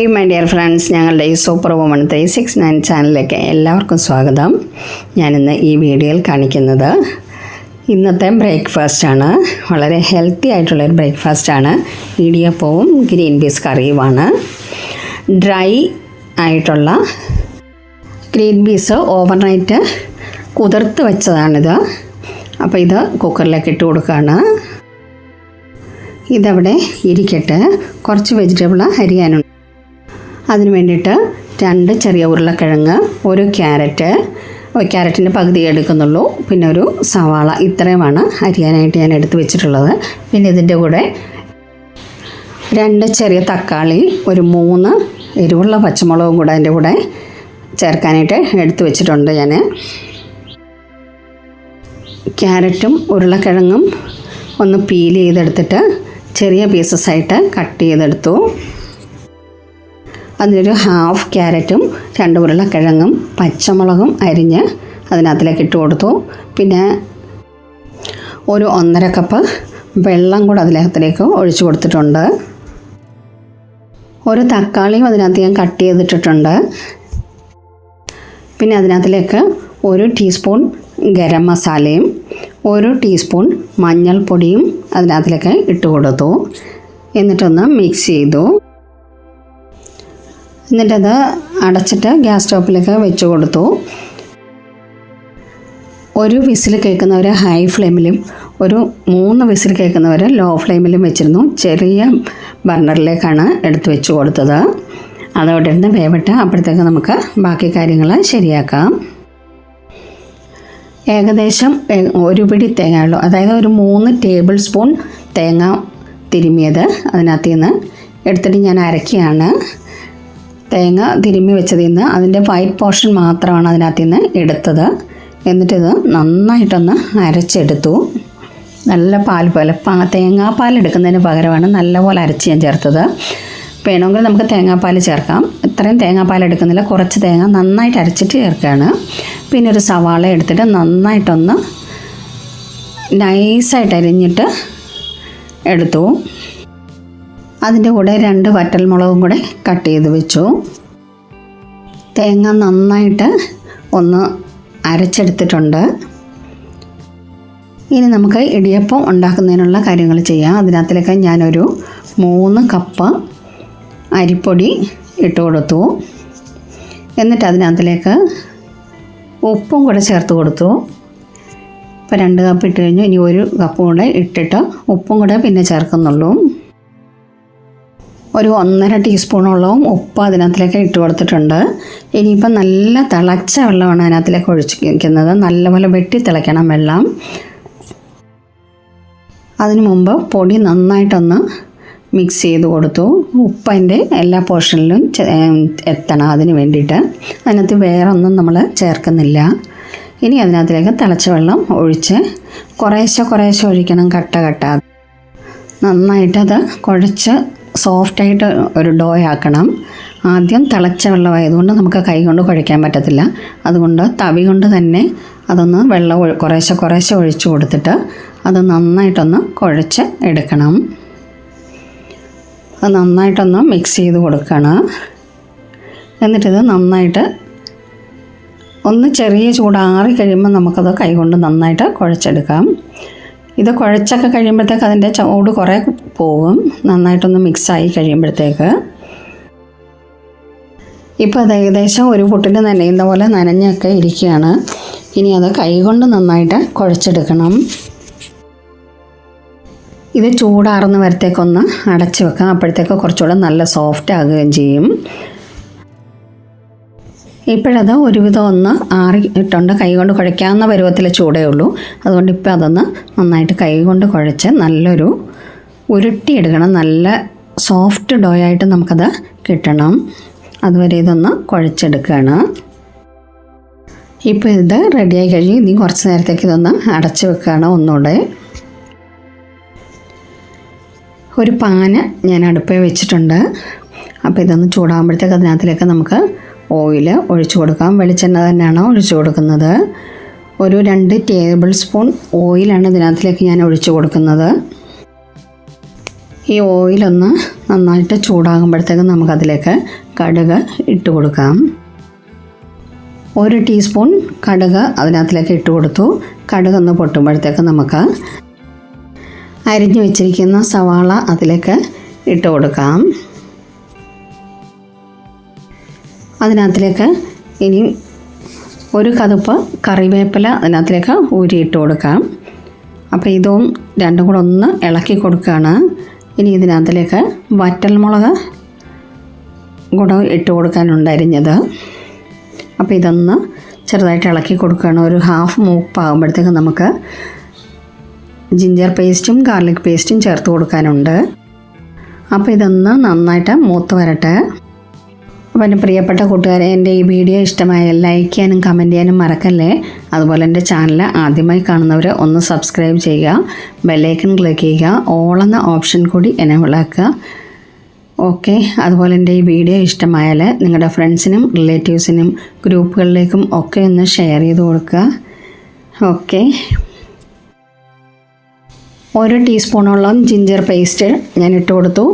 Hi my dear friends ഞങ്ങളുടെ ഈ super woman three six nine ചാനലിലേക്ക് എല്ലാവർക്കും സ്വാഗതം. ഞാനിന്ന് ഈ വീഡിയോയിൽ കാണിക്കുന്നത് ഇന്നത്തെ ബ്രേക്ക്ഫാസ്റ്റാണ് വളരെ ഹെൽത്തി ആയിട്ടുള്ളൊരു ബ്രേക്ക്ഫാസ്റ്റാണ് ഇടിയപ്പവും ഗ്രീൻ പീസ് കറിയുമാണ്. ഡ്രൈ ആയിട്ടുള്ള ഗ്രീൻ പീസ് ഓവർനൈറ്റ് കുതിർത്ത് വെച്ചതാണിത്. അപ്പോൾ ഇത് കുക്കറിലേക്ക് ഇട്ട് കൊടുക്കുകയാണ് ഇതവിടെ ഇരിക്കട്ടെ. കുറച്ച് വെജിറ്റബിൾ അരിയാനുണ്ട്. അതിന് വേണ്ടിയിട്ട് രണ്ട് ചെറിയ ഉരുളക്കിഴങ്ങ് ഒരു ക്യാരറ്റ്. ക്യാരറ്റിന്റെ പകുതി എടുക്കുന്നുള്ളൂ. പിന്നെ ഒരു സവാള. ഇത്രയുമാണ് അരിയാനായിട്ട് ഞാൻ എടുത്ത് വെച്ചിട്ടുള്ളത്. പിന്നെ ഇതിന്റെ കൂടെ രണ്ട് ചെറിയ തക്കാളി ഒരു മൂന്ന് എരിവുള്ള പച്ചമുളകും കൂടെ അതിന്റെ കൂടെ ചേർക്കാനായിട്ട് എടുത്തു വെച്ചിട്ടുണ്ട് ഞാൻ. ക്യാരറ്റും ഉരുളക്കിഴങ്ങും ഒന്ന് പീൽ ചെയ്തെടുത്തിട്ട് ചെറിയ പീസസ് ആയിട്ട് കട്ട് ചെയ്തെടുത്തു. അതിലൊരു ഹാഫ് ക്യാരറ്റും രണ്ട് ഉരുളക്കിഴങ്ങും പച്ചമുളകും അരിഞ്ഞ് അതിനകത്തിലേക്ക് ഇട്ട് കൊടുത്തു. പിന്നെ ഒരു ഒന്നര കപ്പ് വെള്ളം കൂടെ അതിനകത്തിലേക്ക് ഒഴിച്ചു കൊടുത്തിട്ടുണ്ട്. ഒരു തക്കാളിയും അതിനകത്ത് ഞാൻ കട്ട് ചെയ്തിട്ടിട്ടുണ്ട്. പിന്നെ അതിനകത്തിലേക്ക് ഒരു ടീസ്പൂൺ ഗരം മസാലയും ഒരു ടീസ്പൂൺ മഞ്ഞൾപ്പൊടിയും അതിനകത്തിലേക്ക് ഇട്ട് കൊടുത്തു. എന്നിട്ടൊന്ന് മിക്സ് ചെയ്തു. എന്നിട്ടത് അടച്ചിട്ട് ഗ്യാസ് സ്റ്റോപ്പിലേക്ക് വെച്ച് കൊടുത്തു. ഒരു വിസിൽ കേൾക്കുന്നവർ ഹൈ ഫ്ലെയിമിലും ഒരു മൂന്ന് വിസിൽ കേൾക്കുന്നവർ ലോ ഫ്ലെയിമിലും വെച്ചിരുന്നു. ചെറിയ ബർണറിലേക്കാണ് എടുത്ത് വെച്ച് കൊടുത്തത്. അതോടെ ഇരുന്ന് വേവിട്ട് അപ്പോഴത്തേക്ക് നമുക്ക് ബാക്കി കാര്യങ്ങൾ ശരിയാക്കാം. ഏകദേശം ഒരു പിടി തേങ്ങ ഉള്ളൂ അതായത് ഒരു മൂന്ന് ടേബിൾ സ്പൂൺ തേങ്ങ തിരുമിയത് അതിനകത്ത് നിന്ന് എടുത്തിട്ട് ഞാൻ അരക്കുകയാണ് തേങ്ങ തിരുമ്മി വെച്ചതിൽ നിന്ന് അതിന്റെ വൈറ്റ് പോർഷൻ മാത്രമാണ് അതിനകത്ത് നിന്ന് എടുത്തത്. എന്നിട്ടിത് നന്നായിട്ടൊന്ന് അരച്ചെടുത്തു. നല്ല പാൽ പോലെ പാ തേങ്ങാപ്പാൽ എടുക്കുന്നതിന് പകരമാണ് നല്ലപോലെ അരച്ച് ഞാൻ ചേർത്തത്. വേണമെങ്കിൽ നമുക്ക് തേങ്ങാപ്പാൽ ചേർക്കാം. ഇത്രയും തേങ്ങാപ്പാൽ എടുക്കുന്നില്ല കുറച്ച് തേങ്ങ നന്നായിട്ട് അരച്ചിട്ട് ചേർക്കുകയാണ്. പിന്നെ ഒരു സവാള എടുത്തിട്ട് നന്നായിട്ടൊന്ന് നൈസായിട്ട് അരിഞ്ഞിട്ട് എടുത്തു. അതിന്റെ കൂടെ രണ്ട് വറ്റൽമുളകും കൂടെ കട്ട് ചെയ്ത് വെച്ചു. തേങ്ങ നന്നായിട്ട് ഒന്ന് അരച്ചെടുത്തിട്ടുണ്ട്. ഇനി നമുക്ക് ഇടിയപ്പം ഉണ്ടാക്കുന്നതിനുള്ള കാര്യങ്ങൾ ചെയ്യാം. അതിനകത്തിലേക്ക് ഞാനൊരു മൂന്ന് കപ്പ് അരിപ്പൊടി ഇട്ട് കൊടുത്തു. എന്നിട്ട് അതിനകത്തിലേക്ക് ഉപ്പും കൂടെ ചേർത്ത് കൊടുത്തു. ഇപ്പോൾ രണ്ട് കപ്പ് ഇട്ട് കഴിഞ്ഞു. ഇനി ഒരു കപ്പ് കൂടെ ഇട്ടിട്ട് ഉപ്പും കൂടെ പിന്നെ ചേർക്കുന്നുള്ളൂ. ഒരു ഒന്നര ടീസ്പൂണോളവും ഉപ്പ് അതിനകത്തിലേക്ക് ഇട്ട് കൊടുത്തിട്ടുണ്ട്. ഇനിയിപ്പം നല്ല തിളച്ച വെള്ളമാണ് അതിനകത്തിലേക്ക് ഒഴിച്ചിരിക്കുന്നത് നല്ലപോലെ വെട്ടി തിളയ്ക്കണം വെള്ളം. അതിനു മുമ്പ് പൊടി നന്നായിട്ടൊന്ന് മിക്സ് ചെയ്ത് കൊടുത്തു. ഉപ്പതിന്റെ എല്ലാ പോർഷനിലും എത്തണം അതിന് വേണ്ടിയിട്ട്. അതിനകത്ത് വേറെ ഒന്നും നമ്മൾ ചേർക്കുന്നില്ല. ഇനി അതിനകത്തിലേക്ക് തിളച്ച വെള്ളം ഒഴിച്ച് കുറേശ്ശെ കുറേശ്ശെ ഒഴിക്കണം കട്ട കട്ട. നന്നായിട്ടത് കുഴച്ച് സോഫ്റ്റായിട്ട് ഒരു ഡോ ആക്കണം. ആദ്യം തിളച്ച വെള്ളമായതുകൊണ്ട് നമുക്ക് കൈ കൊണ്ട് കുഴയ്ക്കാൻ പറ്റത്തില്ല. അതുകൊണ്ട് തവി കൊണ്ട് തന്നെ അതൊന്ന് വെള്ളം കുറേശ്ശെ കുറേശ്ശെ ഒഴിച്ചു കൊടുത്തിട്ട് അത് നന്നായിട്ടൊന്ന് കുഴച്ച് എടുക്കണം. അത് നന്നായിട്ടൊന്ന് മിക്സ് ചെയ്ത് കൊടുക്കണം. എന്നിട്ടിത് നന്നായിട്ട് ഒന്ന് ചെറിയ ചൂടാറി കഴിയുമ്പോൾ നമുക്കത് കൈകൊണ്ട് നന്നായിട്ട് കുഴച്ചെടുക്കാം. ഇത് കുഴച്ചൊക്കെ കഴിയുമ്പോഴത്തേക്ക് അതിന്റെ ചൂട് കുറേ പോകും. നന്നായിട്ടൊന്ന് മിക്സായി കഴിയുമ്പോഴത്തേക്ക്. ഇപ്പോൾ അത് ഏകദേശം ഒരു പുട്ടിൽ നനയുന്ന പോലെ നനഞ്ഞൊക്കെ ഇരിക്കുകയാണ്. ഇനി അത് കൈകൊണ്ട് നന്നായിട്ട് കുഴച്ചെടുക്കണം. ഇത് ചൂടാറുന്ന വരത്തേക്കൊന്ന് അടച്ച് വെക്കാം. അപ്പോഴത്തേക്ക് കുറച്ചുകൂടെ നല്ല സോഫ്റ്റ് ആകുകയും ചെയ്യും. ഇപ്പോഴത് ഒരുവിധം ഒന്ന് ആറിയിട്ടുണ്ട് കൈ കൊണ്ട് കുഴയ്ക്കാവുന്ന പരുവത്തിൽ ചൂടേ ഉള്ളൂ. അതുകൊണ്ട് ഇപ്പോൾ അതൊന്ന് നന്നായിട്ട് കൈ കൊണ്ട് കുഴച്ച് നല്ലൊരു ഉരുട്ടിയെടുക്കണം നല്ല സോഫ്റ്റ് ഡോ ആയിട്ട് നമുക്കത് കിട്ടണം. അതുവരെ ഇതൊന്ന് കുഴച്ചെടുക്കുകയാണ് ഇപ്പോൾ ഇത് റെഡിയായി കഴിഞ്ഞ് ഇനി കുറച്ച് നേരത്തേക്ക് ഇതൊന്ന് അടച്ച് വെക്കുകയാണ് ഒന്നുകൂടെ ഒരു പാന് ഞാൻ അടുപ്പേ വെച്ചിട്ടുണ്ട്. അപ്പോൾ ഇതൊന്ന് ചൂടാകുമ്പോഴത്തേക്ക് അതിനകത്തിലേക്ക് നമുക്ക് ഓയിൽ ഒഴിച്ചു കൊടുക്കാം. വെളിച്ചെണ്ണ തന്നെയാണ് ഒഴിച്ചു കൊടുക്കുന്നത്. ഒരു രണ്ട് ടേബിൾ സ്പൂൺ ഓയിലാണ് ഇതിനകത്തിലേക്ക് ഞാൻ ഒഴിച്ചു കൊടുക്കുന്നത്. ഈ ഓയിലൊന്ന് നന്നായിട്ട് ചൂടാകുമ്പോഴത്തേക്കും നമുക്കതിലേക്ക് കടുക് ഇട്ട് കൊടുക്കാം. ഒരു ടീസ്പൂൺ കടുക് അതിനകത്തിലേക്ക് ഇട്ട് കൊടുത്തു. കടുക് ഒന്ന് പൊട്ടുമ്പോഴത്തേക്ക് നമുക്ക് അരിഞ്ഞു വെച്ചിരിക്കുന്ന സവാള അതിലേക്ക് ഇട്ട് കൊടുക്കാം. അതിനകത്തിലേക്ക് ഇനി ഒരു കതുപ്പ് കറിവേപ്പില അതിനകത്തിലേക്ക് ഊരിയിട്ട് കൊടുക്കാം. അപ്പോൾ ഇതും രണ്ടും കൂടെ ഒന്ന് ഇളക്കി കൊടുക്കുകയാണ്. ഇനി ഇതിനകത്തിലേക്ക് വറ്റൽമുളക് കൂടെ ഇട്ട് കൊടുക്കാനുണ്ട് അരിഞ്ഞത്. അപ്പോൾ ഇതൊന്ന് ചെറുതായിട്ട് ഇളക്കി കൊടുക്കുകയാണ്. ഒരു ഹാഫ് മൂപ്പാകുമ്പോഴത്തേക്ക് നമുക്ക് ജിഞ്ചർ പേസ്റ്റും ഗാർലിക് പേസ്റ്റും ചേർത്ത് കൊടുക്കാനുണ്ട്. അപ്പോൾ ഇതൊന്ന് നന്നായിട്ട് മൂത്ത് വരട്ടെ. അപ്പോൾ എന്റെ പ്രിയപ്പെട്ട കൂട്ടുകാരെ എന്റെ ഈ വീഡിയോ ഇഷ്ടമായ ലൈക്ക് ചെയ്യാനും കമന്റ് ചെയ്യാനും മറക്കല്ലേ? അതുപോലെ എന്റെ ചാനൽ ആദ്യമായി കാണുന്നവർ ഒന്ന് സബ്സ്ക്രൈബ് ചെയ്യുക ബെല്ലൈക്കൺ ക്ലിക്ക് ചെയ്യുക ഓൾ എന്ന ഓപ്ഷൻ കൂടി എന്നെ വിളാക്കുക ഓക്കെ അതുപോലെ എന്റെ ഈ വീഡിയോ ഇഷ്ടമായാൽ നിങ്ങളുടെ ഫ്രണ്ട്സിനും റിലേറ്റീവ്സിനും ഗ്രൂപ്പുകളിലേക്കും ഒക്കെ ഒന്ന് ഷെയർ ചെയ്ത് കൊടുക്കുക. ഓക്കെ ഒരു ടീസ്പൂണോളം ജിഞ്ചർ പേസ്റ്റ് ഞാൻ ഇട്ട് കൊടുത്തു.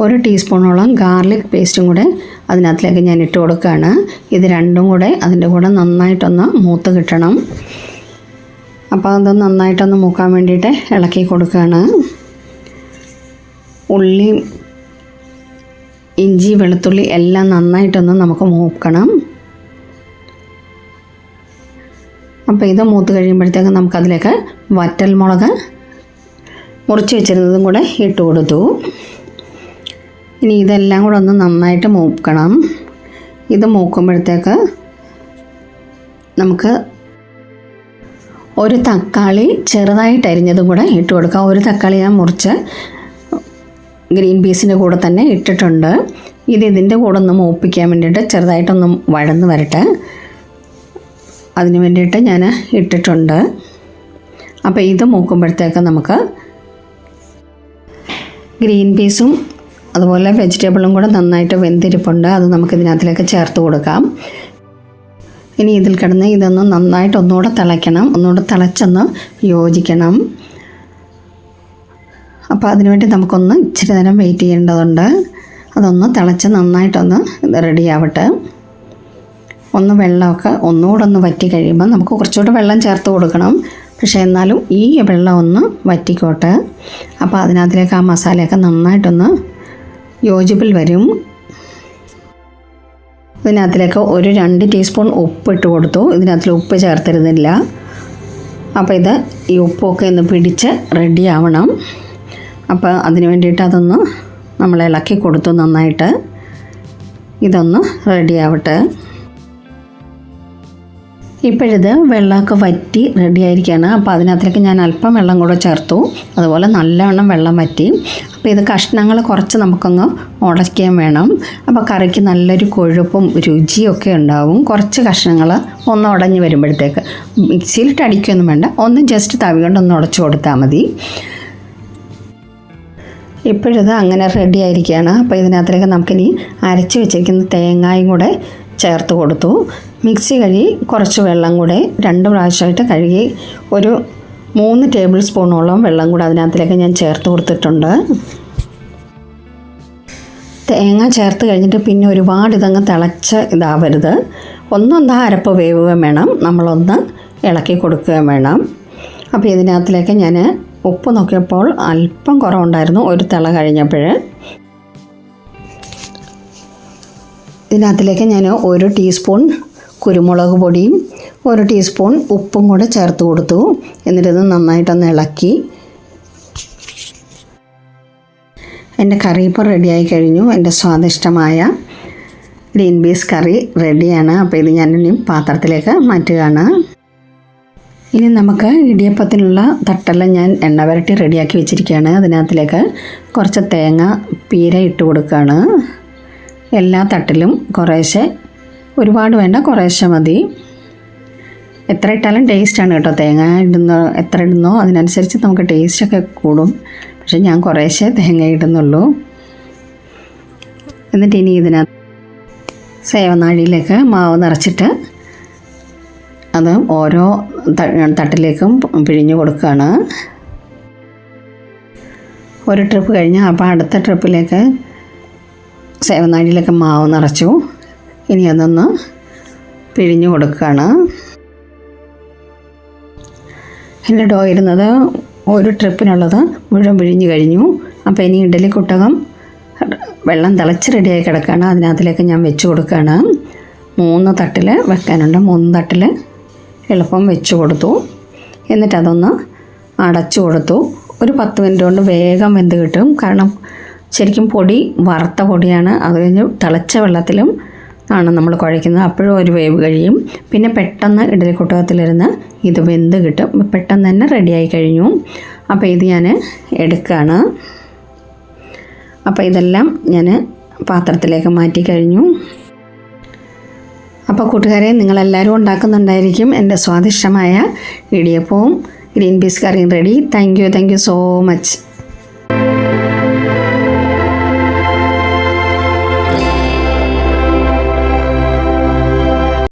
ഒരു ടീസ്പൂണോളം ഗാർലിക് പേസ്റ്റും കൂടെ അതിനകത്തിലേക്ക് ഞാൻ ഇട്ട് കൊടുക്കുകയാണ്. ഇത് രണ്ടും കൂടെ അതിന്റെ കൂടെ നന്നായിട്ടൊന്ന് മൂത്ത് കിട്ടണം. അപ്പോൾ അത് നന്നായിട്ടൊന്ന് മൂക്കാൻ വേണ്ടിയിട്ട് ഇളക്കി കൊടുക്കുകയാണ്. ഉള്ളി ഇഞ്ചി വെളുത്തുള്ളി എല്ലാം നന്നായിട്ടൊന്ന് നമുക്ക് മൂക്കണം. അപ്പോൾ ഇത് മൂത്ത് കഴിയുമ്പോഴത്തേക്ക് നമുക്കതിലേക്ക് വറ്റൽമുളക് മുറിച്ച് വെച്ചിരുന്നതും കൂടെ ഇട്ട് കൊടുത്തു. ഇനി ഇതെല്ലാം കൂടെ ഒന്ന് നന്നായിട്ട് മൂക്കണം. ഇത് മൂക്കുമ്പോഴത്തേക്ക് നമുക്ക് ഒരു തക്കാളി ചെറുതായിട്ട് അരിഞ്ഞതും കൂടെ ഇട്ട് കൊടുക്കാം. ഒരു തക്കാളി ഞാൻ മുറിച്ച് ഗ്രീൻ പീസിന്റെ കൂടെ തന്നെ ഇട്ടിട്ടുണ്ട്. ഇത് ഇതിന്റെ കൂടെ ഒന്ന് മൂപ്പിക്കാൻ വേണ്ടിയിട്ട് ചെറുതായിട്ടൊന്ന് വഴന്ന് വരട്ടെ. അതിന് വേണ്ടിയിട്ട് ഞാൻ ഇട്ടിട്ടുണ്ട്. അപ്പോൾ ഇത് മൂക്കുമ്പോഴത്തേക്ക് നമുക്ക് ഗ്രീൻ പീസും അതുപോലെ വെജിറ്റബിളും കൂടെ നന്നായിട്ട് വെന്തിരിപ്പുണ്ട്. അത് നമുക്ക് ഇതിനകത്തിലേക്ക് ചേർത്ത് കൊടുക്കാം. ഇനി ഇതിൽ കിടന്ന് ഇതൊന്ന് നന്നായിട്ട് ഒന്നുകൂടെ തിളയ്ക്കണം. ഒന്നുകൂടെ തിളച്ചൊന്ന് യോജിക്കണം. അപ്പോൾ അതിനുവേണ്ടി നമുക്കൊന്ന് ഇച്ചിരി നേരം വെയിറ്റ് ചെയ്യേണ്ടതുണ്ട്. അതൊന്ന് തിളച്ച് നന്നായിട്ടൊന്ന് റെഡി ആവട്ടെ. ഒന്ന് വെള്ളമൊക്കെ ഒന്നുകൂടെ ഒന്ന് വറ്റി കഴിയുമ്പോൾ നമുക്ക് കുറച്ചുകൂടെ വെള്ളം ചേർത്ത് കൊടുക്കണം. പക്ഷേ എന്നാലും ഈ വെള്ളം ഒന്ന് വറ്റിക്കോട്ടെ. അപ്പോൾ അതിനകത്തിലേക്ക് ആ മസാലയൊക്കെ നന്നായിട്ടൊന്ന് യോജിപ്പിൽ വരും. ഇതിനകത്തിലേക്ക് ഒരു രണ്ട് ടീസ്പൂൺ ഉപ്പ് ഇട്ട് കൊടുത്തു. ഇതിനകത്തിൽ ഉപ്പ് ചേർത്തിരുന്നില്ല. അപ്പോൾ ഇത് ഈ ഉപ്പൊക്കെ ഒന്ന് പിടിച്ച് റെഡി ആവണം. അപ്പോൾ അതിന് വേണ്ടിയിട്ട് അതൊന്ന് നമ്മൾ ഇളക്കി കൊടുത്തു നന്നായിട്ട്. ഇതൊന്ന് റെഡി ആവട്ടെ. ഇപ്പോഴിത് വെള്ളമൊക്കെ വറ്റി റെഡി ആയിരിക്കുകയാണ് അപ്പോൾ അതിനകത്തേക്ക് ഞാൻ അല്പം വെള്ളം കൂടെ ചേർത്തു. അതുപോലെ നല്ലവണ്ണം വെള്ളം വറ്റി. അപ്പോൾ ഇത് കഷ്ണങ്ങൾ കുറച്ച് നമുക്കൊന്ന് ഉടയ്ക്കാൻ വേണം. അപ്പോൾ കറിക്ക് നല്ലൊരു കൊഴുപ്പും രുചിയൊക്കെ ഉണ്ടാവും. കുറച്ച് കഷ്ണങ്ങൾ ഒന്ന് ഉടഞ്ഞ് വരുമ്പോഴത്തേക്ക്. മിക്സിയിലിട്ട് അടിക്കൊന്നും വേണ്ട. ഒന്ന് ജസ്റ്റ് തവി കൊണ്ടൊന്ന് ഉടച്ചു കൊടുത്താൽ മതി. ഇപ്പോഴിത് അങ്ങനെ റെഡി ആയിരിക്കുകയാണ് അപ്പോൾ ഇതിനകത്തേക്ക് നമുക്കിനി അരച്ച് വെച്ചിരിക്കുന്ന തേങ്ങയും കൂടെ ചേർത്ത് കൊടുത്തു. മിക്സി കഴുകി കുറച്ച് വെള്ളം കൂടെ രണ്ട് പ്രാവശ്യമായിട്ട് കഴുകി ഒരു മൂന്ന് ടേബിൾ സ്പൂണോളം വെള്ളം കൂടെ അതിനകത്തിലേക്ക് ഞാൻ ചേർത്ത് കൊടുത്തിട്ടുണ്ട്. തേങ്ങ ചേർത്ത് കഴിഞ്ഞിട്ട് പിന്നെ ഒരുപാട് ഇതങ്ങ് തിളച്ച് ഇതാവരുത്. ഒന്നൊന്ന് അരപ്പ് വേവുകയും വേണം. നമ്മളൊന്ന് ഇളക്കി കൊടുക്കുകയും വേണം. അപ്പോൾ ഇതിനകത്തിലേക്ക് ഞാൻ ഉപ്പ് നോക്കിയപ്പോൾ അല്പം കുറവുണ്ടായിരുന്നു. ഒരു തിള കഴിഞ്ഞപ്പോൾ. ഇതിനകത്തിലേക്ക് ഞാൻ ഒരു ടീസ്പൂൺ കുരുമുളക് പൊടിയും ഒരു ടീസ്പൂൺ ഉപ്പും കൂടെ ചേർത്ത് കൊടുത്തു. എന്നിട്ടിത് നന്നായിട്ടൊന്ന് ഇളക്കി. എന്റെ കറി ഇപ്പോൾ റെഡിയായി കഴിഞ്ഞു. എന്റെ സ്വാദിഷ്ടമായ ഗ്രീൻ ബീസ് കറി റെഡിയാണ്. അപ്പോൾ ഇത് ഞാൻ ഇനി പാത്രത്തിലേക്ക് മാറ്റുകയാണ്. ഇനി നമുക്ക് ഇടിയപ്പത്തിനുള്ള തട്ടെല്ലാം ഞാൻ എണ്ണ വരട്ടി റെഡിയാക്കി വെച്ചിരിക്കുകയാണ്. അതിനകത്തിലേക്ക് കുറച്ച് തേങ്ങ പീര ഇട്ട് കൊടുക്കുകയാണ്. എല്ലാ തട്ടിലും കുറേശ്ശെ ഒരുപാട് വേണ്ട കുറേശ്ശെ മതി. എത്ര ഇട്ടാലും ടേസ്റ്റാണ് കേട്ടോ. തേങ്ങ ഇടുന്ന എത്ര ഇടുന്നോ അതിനനുസരിച്ച് നമുക്ക് ടേസ്റ്റൊക്കെ കൂടും. പക്ഷെ ഞാൻ കുറേശ്ശെ തേങ്ങ ഇടുന്നുള്ളൂ. എന്നിട്ട് ഇനി ഇതിനകത്ത് സേവനാഴിയിലേക്ക് മാവ് നിറച്ചിട്ട് അത് ഓരോ തട്ടിലേക്കും പിഴിഞ്ഞു കൊടുക്കുകയാണ്. ഒരു ട്രിപ്പ് കഴിഞ്ഞ് അപ്പോൾ അടുത്ത ട്രിപ്പിലേക്ക് സേവനാഴിയിലൊക്കെ മാവ് നിറച്ചു. ഇനി അതൊന്ന് പിഴിഞ്ഞു കൊടുക്കുകയാണ് എന്റെ ഡോ ഇരുന്നത് ഒരു ട്രിപ്പിനുള്ളത് മുഴുവൻ പിഴിഞ്ഞു കഴിഞ്ഞു. അപ്പോൾ ഇനി ഇഡലി കുട്ടകം വെള്ളം തിളച്ച് റെഡിയായി കിടക്കുകയാണ് അതിനകത്തിലേക്ക് ഞാൻ വെച്ച് കൊടുക്കുകയാണ് മൂന്ന് തട്ടിൽ വെക്കാനുണ്ട്. മൂന്ന് തട്ടിൽ എളുപ്പം വെച്ച് കൊടുത്തു. എന്നിട്ട് അതൊന്ന് അടച്ചു കൊടുത്തു. ഒരു പത്ത് മിനിറ്റ് കൊണ്ട് വേഗം വെന്ത് കിട്ടും. കാരണം ശരിക്കും പൊടി വറുത്ത പൊടിയാണ്. അത് കഴിഞ്ഞ് തിളച്ച വെള്ളത്തിലും ആണ് നമ്മൾ കുഴയ്ക്കുന്നത്. അപ്പോഴും ഒരു വേവ് കഴിയും. പിന്നെ പെട്ടെന്ന് ഇഡലി ഇഡലിക്കുട്ടകത്തിലിരുന്ന് ഇത് വെന്ത് കിട്ടും. പെട്ടെന്ന് തന്നെ റെഡിയായി കഴിഞ്ഞു. അപ്പോൾ ഇത് ഞാൻ എടുക്കുകയാണ്. അപ്പോൾ ഇതെല്ലാം ഞാൻ പാത്രത്തിലേക്ക് മാറ്റി കഴിഞ്ഞു. അപ്പോൾ കൂട്ടുകാരെ നിങ്ങളെല്ലാവരും ഉണ്ടാക്കുന്നുണ്ടായിരിക്കും എന്റെ സ്വാദിഷ്ടമായ ഇടിയപ്പവും ഗ്രീൻ പീസ് കറിയും ready thank you thank you so much